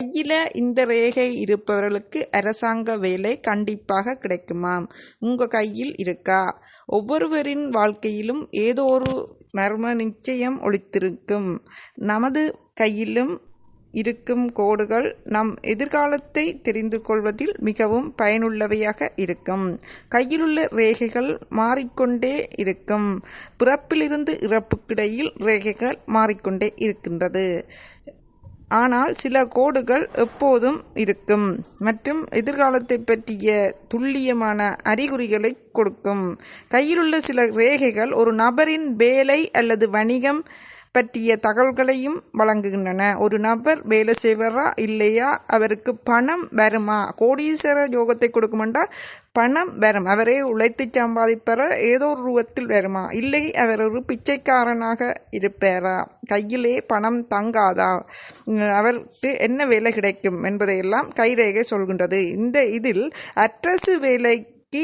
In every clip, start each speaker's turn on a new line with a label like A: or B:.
A: கையில இந்த ரேகை இருப்பவர்களுக்கு அரசாங்க வேலை கண்டிப்பாக கிடைக்குமாம் உங்க கையில் இருக்கா? ஒவ்வொருவரின் வாழ்க்கையிலும் ஏதோ ஒரு மர்ம நிச்சயம் ஒளித்திருக்கும் நமது கையிலும் இருக்கும் கோடுகள் நம் எதிர்காலத்தை தெரிந்து கொள்வதில் மிகவும் பயனுள்ளவையாக இருக்கும். கையிலுள்ள ரேகைகள் மாறிக்கொண்டே இருக்கும். பிறப்பிலிருந்து இறப்புக்கிடையில் ரேகைகள் மாறிக்கொண்டே இருக்கின்றது. ஆனால் சில கோடுகள் எப்போதும் இருக்கும் மற்றும் எதிர்காலத்தை பற்றிய துல்லியமான அறிகுறிகளை கொடுக்கும். கையிலுள்ள சில ரேகைகள் ஒரு நபரின் வேலை அல்லது வணிகம் பற்றிய தகவல்களையும் வழங்குகின்றன. ஒரு நபர் வேலை செய்வாரா இல்லையா? அவருக்கு பணம் வருமா? கோடீஸ்வர யோகத்தை கொடுக்குமென்றா பணம் வரும். அவரே உழைத்து சம்பாதிப்பாரா? ஏதோ ஒரு ரூபத்தில் வருமா? இல்லை அவர் ஒரு பிச்சைக்காரனாக இருப்பாரா? கையிலே பணம் தங்காதா? அவருக்கு என்ன வேலை கிடைக்கும் என்பதையெல்லாம் கைரேகை சொல்கின்றது. இந்த இதில் அட்ரஸ் வேலைக்கு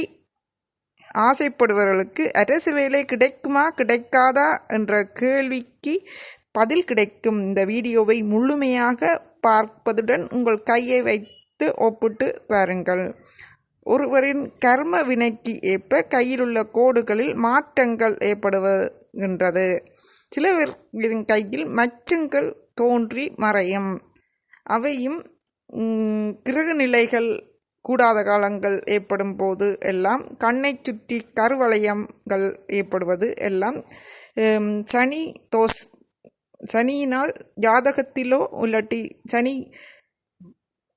A: ஆசைப்படுபவர்களுக்கு அரசு வேலை கிடைக்குமா கிடைக்காதா என்ற கேள்விக்கு பதில் கிடைக்கும். இந்த வீடியோவை முழுமையாக பார்ப்பதுடன் உங்கள் கையை வைத்து ஒப்பிட்டு பாருங்கள் ஒருவரின் கர்ம வினைக்கு ஏற்ப கையிலுள்ள கோடுகளில் மாற்றங்கள் ஏற்படுகின்றது. சிலவரின் கையில் மச்சங்கள் தோன்றி மறையும். அவையும் கிரக நிலைகள் கூடாத காலங்கள் ஏற்படும் போது எல்லாம் கண்ணை சுற்றி கருவளையங்கள் ஏற்படுவது எல்லாம் சனி தோஸ் சனியினால் ஜாதகத்திலோ உள்ளட்டி சனி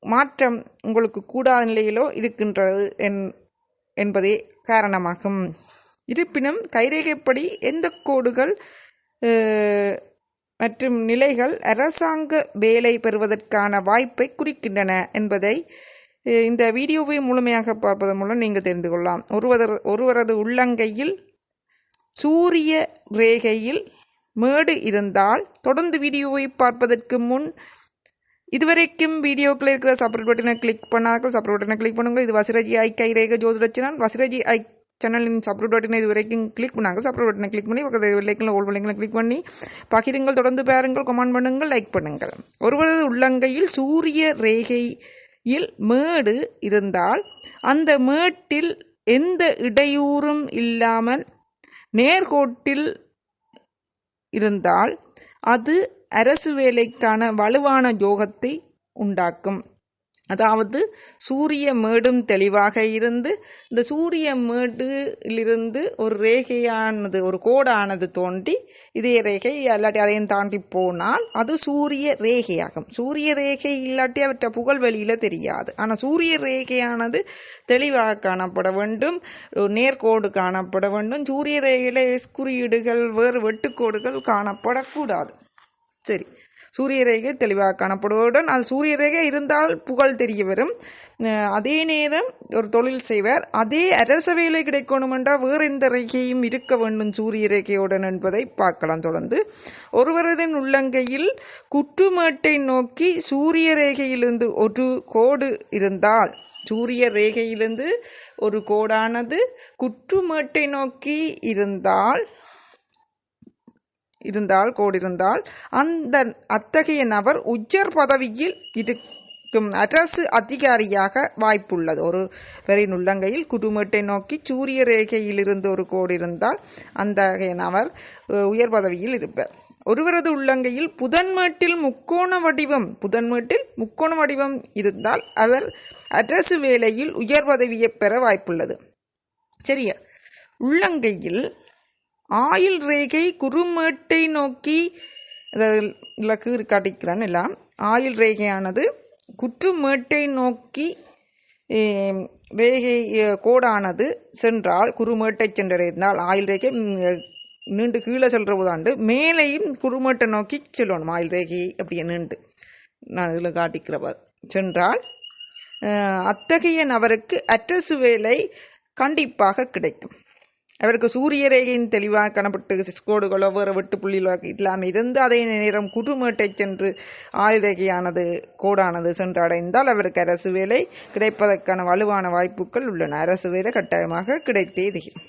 A: மாற்றம் உங்களுக்கு கூடாத நிலையிலோ இருக்கின்றது என்பதே காரணமாகும். இருப்பினும் கைரேகைப்படி எந்த கோடுகள் மற்றும் நிலைகள் அரசாங்க வேலை பெறுவதற்கான வாய்ப்பை குறிக்கின்றன என்பதை இந்த வீடியோவை முழுமையாக பார்ப்பதன் மூலம் நீங்கள் தெரிந்து கொள்ளலாம். ஒருவர் ஒருவரது உள்ளங்கையில் சூரிய ரேகையில் மேடு இருந்தால் தொடர்ந்து வீடியோவை பார்ப்பதற்கு முன் இதுவரைக்கும் வீடியோக்கில் இருக்கிற சப்ரேட் பட்டனை கிளிக் பண்ணாக்கள் சப்ரேட் பட்டனை கிளிக் பண்ணுங்க. இது வசிரஜி ஐ கை ரேக ஜோதிட சேனல் வசிரஜி ஐ சேனலின் சப்ரேட் பட்டனை இது வரைக்கும் கிளிக் பண்ணாங்க சப்ரூட் பட்டனை கிளிக் பண்ணி பக்கத்தில் வெள்ளைக்கில் ஓல் வெள்ளைக்கில் கிளிக் பண்ணி பகிருங்கள் தொடர்ந்து பாருங்கள் கமெண்ட் பண்ணுங்கள் லைக் பண்ணுங்கள். ஒருவரது உள்ளங்கையில் சூரிய ரேகை இல் மேடு இருந்தால் அந்த மேட்டில் எந்த இடையூறும் இல்லாமல் நேர்கோட்டில் இருந்தால் அது அரசு வேலைக்கான வலுவான யோகத்தை உண்டாக்கும். அதாவது சூரிய மேடும் தெளிவாக இருந்து இந்த சூரிய மேடுலிருந்து ஒரு ரேகையானது ஒரு கோடானது தோன்றி இதே ரேகை இல்லாட்டி அதையும் தாண்டி போனால் அது சூரிய ரேகையாகும். சூரிய ரேகை இல்லாட்டி அவற்றை புகழ் வெளியில் தெரியாது. ஆனால் சூரிய ரேகையானது தெளிவாக காணப்பட வேண்டும் நேர்கோடு காணப்பட வேண்டும். சூரிய ரேகையில் குறியீடுகள் வேறு வெட்டுக்கோடுகள் காணப்படக்கூடாது. சரி. சூரிய ரேகை தெளிவாக காணப்படுவதுடன் அது சூரிய ரேகை இருந்தால் புகழ் தெரிய வரும் அதே நேரம் ஒரு தொழில் செய்வார். அதே அரச வேலை கிடைக்கணும் என்றால் வேறு எந்த ரேகையும் இருக்க வேண்டும் சூரிய ரேகையுடன் என்பதை பார்க்கலாம் தொடர்ந்து. ஒருவரதின் உள்ளங்கையில் குற்றுமேட்டை நோக்கி சூரிய ரேகையிலிருந்து ஒரு கோடு இருந்தால் சூரிய ரேகையிலிருந்து ஒரு கோடானது குற்றுமேட்டை நோக்கி இருந்தால் இருந்தால் கோடிருந்தால் அந்த அத்தகைய நபர் உச்சர் பதவியில் இருக்கும். அரசு அதிகாரியாக வாய்ப்புள்ளது. ஒரு பெரிய உள்ளங்கையில் குடுமட்டை நோக்கி சூரிய ரேகையில் இருந்து ஒரு கோடு இருந்தால் அந்த நபர் உயர் பதவியில் இருப்பார். ஒருவரது உள்ளங்கையில் புதன்மேட்டில் முக்கோண வடிவம் புதன்மேட்டில் முக்கோண வடிவம் இருந்தால் அவர் அரசு வேலையில் உயர் பதவியை பெற வாய்ப்புள்ளது. சரியா? உள்ளங்கையில் ஆயில் ரேகை குறுமேட்டை நோக்கி இலக்கு காட்டிக்கிறான் எல்லாம். ஆயில் ரேகையானது குற்றுமேட்டை நோக்கி ரேகை கோடானது சென்றால் குறுமேட்டை சென்றடைந்தால் ஆயில் ரேகை நீண்டு கீழே செல்ற போதாண்டு மேலேயும் குறுமேட்டை நோக்கி செல்லணும் ஆயில் ரேகை அப்படியே நீண்டு. நான் இதில் காட்டிக்கிறவர். சென்றால் அத்தகைய நபருக்கு அட்ரஸ் வேலை கண்டிப்பாக கிடைக்கும். அவருக்கு சூரிய ரேகையின் தெளிவாக காணப்பட்டு கோடுகளோ வேறு வெட்டு புள்ளிகளோ இல்லாமல் இருந்து அதே நேரம் குறுமேட்டை சென்று ஆயுதகையானது கோடானது சென்று அடைந்தால் அவருக்கு அரசு வேலை கிடைப்பதற்கான வலுவான வாய்ப்புகள் உள்ளன. அரசு வேலை கட்டாயமாக கிடைத்தே தீரும்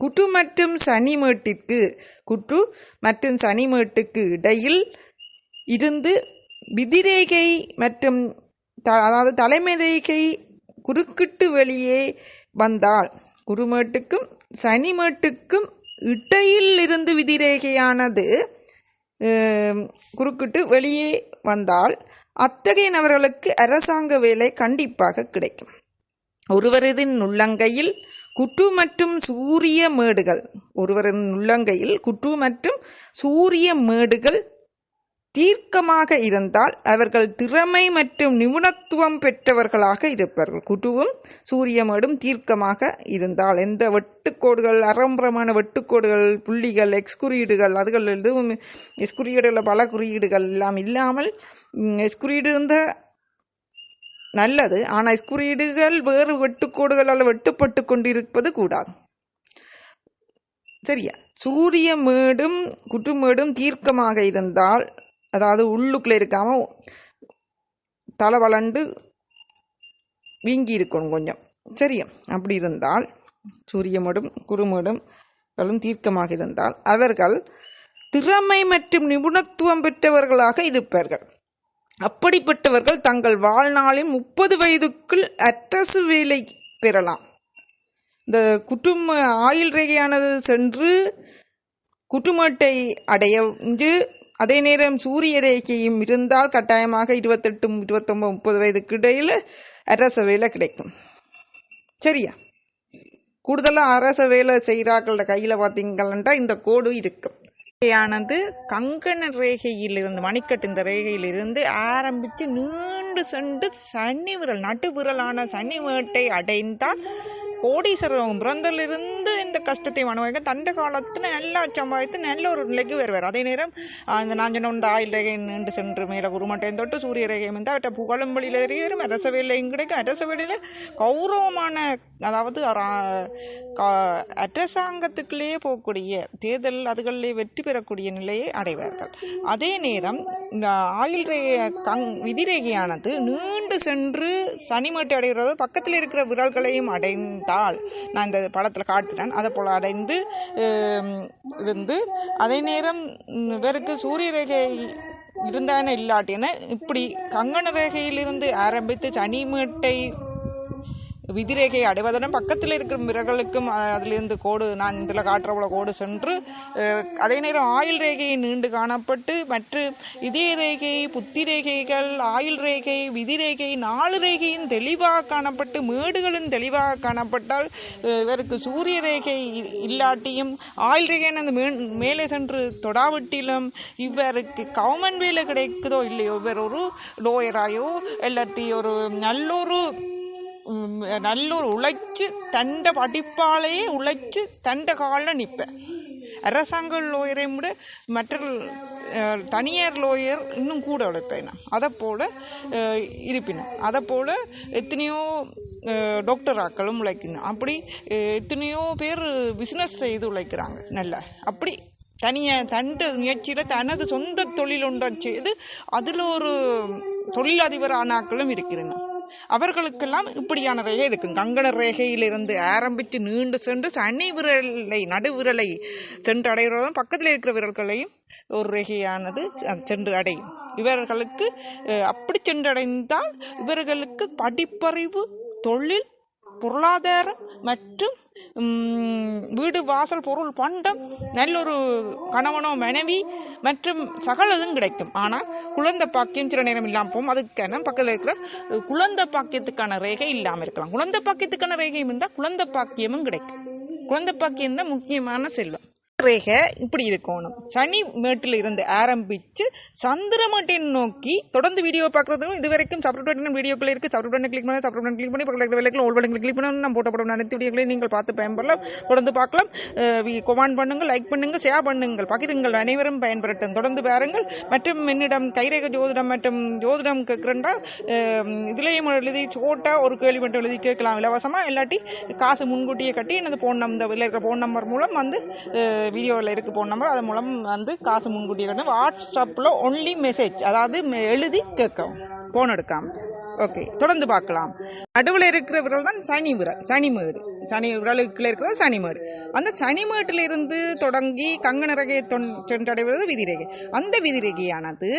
A: குற்று மற்றும் சனிமேட்டிற்கு குற்று மற்றும் சனிமேட்டுக்கு இடையில் இருந்து விதிரேகை மற்றும் த- அதாவது தலைமை ரேகை குறுக்கிட்டு வெளியே வந்தால் குருமேட்டுக்கும் சனிமேட்டுக்கும் இட்டையில் இருந்து விதிரேகையானது குறுக்கிட்டு வெளியே வந்தால் அத்தகைய நபர்களுக்கு அரசாங்க வேலை கண்டிப்பாக கிடைக்கும். ஒருவரதின் உள்ளங்கையில் குட்டு மற்றும் சூரிய மேடுகள் ஒருவரின் உள்ளங்கையில் குட்டு மற்றும் சூரிய மேடுகள் தீர்க்கமாக இருந்தால் அவர்கள் திறமை மற்றும் நிபுணத்துவம் பெற்றவர்களாக இருப்பார்கள் குட்டுவும் சூரியமடும் தீர்க்கமாக இருந்தால் எந்த வெட்டுக்கோடுகள் அரம்பரமான வெட்டுக்கோடுகள் புள்ளிகள் எக்ஸ் குறியீடுகள் அதுகள் எதுவும் எஸ் குறியீடுகள் பல குறியீடுகள் எல்லாம் இல்லாமல் எஸ் குறியீடு இருந்த நல்லது. ஆனால் எஸ் குறியீடுகள் வேறு வெட்டுக்கோடுகளால் வெட்டுப்பட்டு கொண்டிருப்பது கூடாது. சரியா? சூரிய மேடும் குற்றுமேடும் தீர்க்கமாக இருந்தால் அதாவது உள்ளுக்குள்ளே இருக்காம தலை வளண்டு வீங்கி இருக்கணும் கொஞ்சம். சரியா அப்படி இருந்தால் சூரியமடும் குருமடும் தீர்க்கமாக இருந்தால் அவர்கள் திறமை மற்றும் நிபுணத்துவம் பெற்றவர்களாக இருப்பார்கள். அப்படிப்பட்டவர்கள் தங்கள் வாழ்நாளின் முப்பது வயதுக்குள் அட்ரஸ் வேலை பெறலாம். இந்த குட்டும ஆயுள் ரேகையானது சென்று குற்றுமேட்டை அடைந்து அதே நேரம் சூரிய ரேகையும் இருந்தால் கட்டாயமாக இருபத்தெட்டு இருபத்தொம்போது முப்பது வயதுக்கு இடையில் அரச வேலை கிடைக்கும். சரியா? கூடுதலாக அரச வேலை செய்கிறார்கள கையில் பார்த்தீங்கன்னா இந்த கோடு இருக்கும் ஆனது கங்கண ரேகையிலிருந்து மணிக்கட்டு இந்த ரேகையிலிருந்து ஆரம்பித்து நீண்டு சென்று சனி விரல் நட்டு விரலான சனி வேட்டை அடைந்தால் கோடீஸ்வரம் பிறந்திலிருந்து இந்த கஷ்டத்தை அனுபவிக்க தண்ட காலத்துல நல்லா சம்பாதித்து நல்ல ஒரு நிலைக்கு வருவார். அதே நேரம் அந்த நான் சொன்ன இந்த ஆயில் ரேகை நீண்டு சென்று மேல குருமட்டையும் தொட்டு சூரிய ரேகையும் வந்து அவற்றை புகழும் வழியில் வரும் அரச வேலையும் கிடைக்கும்? அரச வேலையில கௌரவமான அதாவது அரா- கா- அரசாங்கத்துக்குள்ளேயே போகக்கூடிய தேர்தல் அதுகளிலே வெற்றி பெறக்கூடிய நிலையை அடைவார்கள். அதே நேரம் இந்த ஆயுள் ரேகை கங் விதிரேகையானது நீண்டு சென்று சனிமட்டை அடைகிறது. பக்கத்தில் இருக்கிற விரல்களையும் அடைந்தால் நான் இந்த படத்தில் காட்டுறேன். அதை போல் அடைந்து இருந்து அதே நேரம் இவருக்கு சூரிய ரேகை இருந்தான இல்லாட்டின இப்படி கங்கண ரேகையிலிருந்து ஆரம்பித்து சனிமேட்டை விதிரேகை அடைவதுடன் பக்கத்தில் இருக்கிற விரல்களுக்கும் அதிலிருந்து கோடு நான் இதில் காட்டுறவள கோடு சென்று அதே நேரம் ஆயுள் ரேகையை நீண்டு காணப்பட்டு மற்ற இதய ரேகை புத்தி ரேகைகள் ஆயுள் ரேகை விதி ரேகை நாலு ரேகையும் தெளிவாக காணப்பட்டு மேடுகளும் தெளிவாக காணப்பட்டால் இவருக்கு சூரிய ரேகை இல்லாட்டியும் ஆயுள் ரேகைன்னு அந்த மே- மேலே சென்று தொடாவிட்டிலும் இவருக்கு கவர்மெண்ட் வேலை கிடைக்குதோ இல்லையோ இவர் ஒரு லோயராயோ இல்லாட்டி ஒரு நல்லொரு நல்லூர் உழைச்சு தண்ட படிப்பாலேயே உழைச்சு தண்ட காலில் நிற்பேன் அரசாங்க லோயரை விட மற்ற தனியார் லோயர் இன்னும் கூட உழைப்பேன் நான். அதை போல் இருப்பினேன் அதை போல் எத்தனையோ டாக்டர் ஆக்களும் உழைக்கணும். அப்படி எத்தனையோ பேர் பிஸ்னஸ் செய்து உழைக்கிறாங்க நல்லா. அப்படி தனியாக தண்டு முயற்சியில் தனது சொந்த தொழில் ஒன்றை செய்து அதில் ஒரு தொழிலதிபர் ஆனாக்களும் இருக்கிறேன் அவர்களுக்கெல்லாம் இப்படியான ரேகை இருக்கும் கங்கண ரேகையிலிருந்து ஆரம்பித்து நீண்டு சென்று சனி விரலை நடுவிரலை சென்று அடைகிறதும் பக்கத்தில் இருக்கிற விரல்களையும் ஒரு ரேகையானது சென்று அடையும். இவர்களுக்கு அஹ், அப்படி சென்றடைந்தால் இவர்களுக்கு படிப்பறிவு தொழில் பொருளாதாரம் மற்றும் வீடு வாசல் பொருள் பண்டம் நல்லொரு கணவனோ மனைவி மற்றும் சகலதும் கிடைக்கும். ஆனால் குழந்தை பாக்கியம் சில நேரம் இல்லாமல் போகும். அதுக்கான பக்கத்தில் இருக்கிற குழந்தை பாக்கியத்துக்கான ரேகை இல்லாமல் இருக்கலாம். குழந்தை பாக்கியத்துக்கான ரேகையும் இருந்தால் குழந்தை பாக்கியமும் கிடைக்கும். குழந்தை பாக்கியம் தான் முக்கியமான செல்வம். ரேகை இப்படி இருக்கணும். சனி மேட்டில் இருந்து ஆரம்பித்து சந்திரமட்டை நோக்கி தொடர்ந்து வீடியோ பார்க்குறதுக்கும் இது வரைக்கும் சப்ஸ்கிரைப் பட்டன் வீடியோக்கள் இருக்குது சப்ஸ்கிரைப் பட்டன் கிளிக் பண்ணி சப்ஸ்கிரைப் பட்டன் கிளிக் பண்ணி பக்கத்தில் இருக்கிற ஓல் பட்டன் கிளிக் பண்ணி. நான் போட்டப்படும் அனைத்து வீடியோக்களையும் நீங்கள் பார்த்து பயன்படலாம். தொடர்ந்து பார்க்கலாம். கமெண்ட் பண்ணுங்கள் லைக் பண்ணுங்கள் ஷேர் பண்ணுங்கள். பகிருங்கள் அனைவரும் பயன்பெறட்டும். தொடர்ந்து பாருங்கள் மற்றும் என்னிடம் கைரேக ஜோதிடம் மற்றும் ஜோதிடம் கேட்குறேன்டா இதுலேயும் எழுதி சோட்டா ஒரு கேள்வி மட்டும் எழுதி கேட்கலாம். இலவசமாக இல்லாட்டி காசு முன்கூட்டியே கட்டி எனது ஃபோன் நம்பர் இருக்கிற ஃபோன் நம்பர் மூலம் வந்து வீடியோவில் இருக்கு போன நம்பர் அது மூலம் வந்து காசு முன்கூட்டியே வந்து வாட்ஸ்அப்பில் ஒன்லி மெசேஜ் அதாவது மெ- எழுதி கேட்கும் போன் எடுக்காம. ஓகே தொடர்ந்து பார்க்கலாம். நடுவில் இருக்கிற விரல் தான் சனி விரல் சனிமேடு சனி விரலுக்குள்ள சனி சனிமேடு அந்த சனிமேட்டில் இருந்து தொடங்கி கங்கண ரகையை தொன்- சென்றடைவது விதிரேகை. அந்த விதிரேகையானது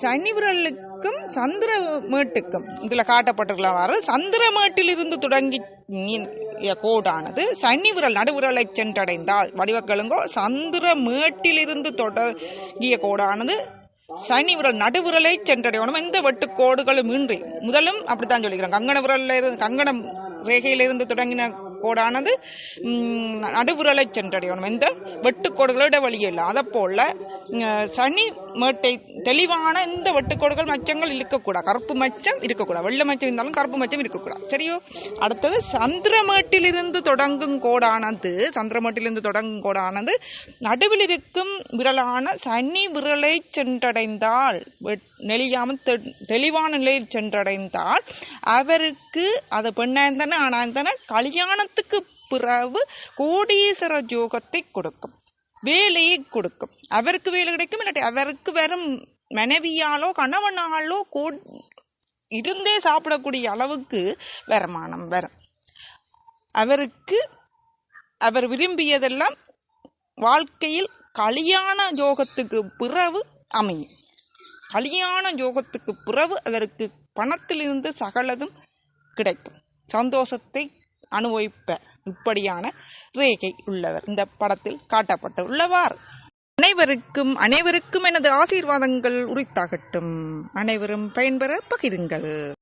A: சனி விரலுக்கும் சந்திர மேட்டுக்கும் இதில் காட்டப்பட்டிருக்கலாம் சந்திரமேட்டில் இருந்து தொடங்கி கோடானது சனி விரல் நடுவிரலை சென்றடைந்தால். வடிவக்கெழுங்கோ சந்திர மேட்டிலிருந்து தொடங்கிய கோடானது சனி விரல் நடுவிரலை சென்றடையணும். எந்த வெட்டுக்கோடுகளும் இன்றி. முதலும் அப்படித்தான் சொல்லிக்கிறோம். கங்கண விரல்ல இருந்து கங்கணம் ரேகையிலிருந்து தொடங்கின கோடானது நடுவுரலை சென்றடையணும். எந்த வெட்டுக்கோடுகளோட வழியில் அதை போல சனி மேட்டை தெளிவான இந்த வெட்டுக்கோடுகள் மச்சங்கள் இருக்கக்கூடாது. கருப்பு மச்சம் இருக்கக்கூடாது. வெள்ளை மச்சம் இருந்தாலும் கருப்பு மச்சம் இருக்கக்கூடாது. சரியோ? அடுத்தது சந்திரமேட்டிலிருந்து தொடங்கும் கோடானது சந்திரமேட்டிலிருந்து தொடங்கும் கோடானது நடுவில் இருக்கும் விரலான சனி விரலை சென்றடைந்தால் வெட்- நெளியாமல் தெ- தெளிவான நிலையில் சென்றடைந்தால் அவருக்கு அது ஆனா ஆனாய்ந்தன கல்யாணத்துக்கு பிறகு கோடீஸ்வர ஜோகத்தை கொடுக்கும். வேலையை கொடுக்கும். அவருக்கு வேலை கிடைக்கும் இல்லாட்டி அவருக்கு வெறும் மனைவியாலோ கணவனாலோ கோ இருந்தே சாப்பிடக்கூடிய அளவுக்கு வருமானம் வரும். அவருக்கு அவர் விரும்பியதெல்லாம் வாழ்க்கையில் கல்யாண யோகத்துக்கு பிறகு அமையும். கல்யாண யோகத்துக்கு பிறகு அதற்கு பணத்திலிருந்து சகலதும் கிடைக்கும். சந்தோஷத்தை அனுபவிப்ப இப்படியான ரேகை உள்ளவர். இந்த படத்தில் காட்டப்பட்டுள்ளவாறு அனைவருக்கும் அனைவருக்கும் எனது ஆசீர்வாதங்கள் உரித்தாகட்டும். அனைவரும் பயன்பெற பகிருங்கள்.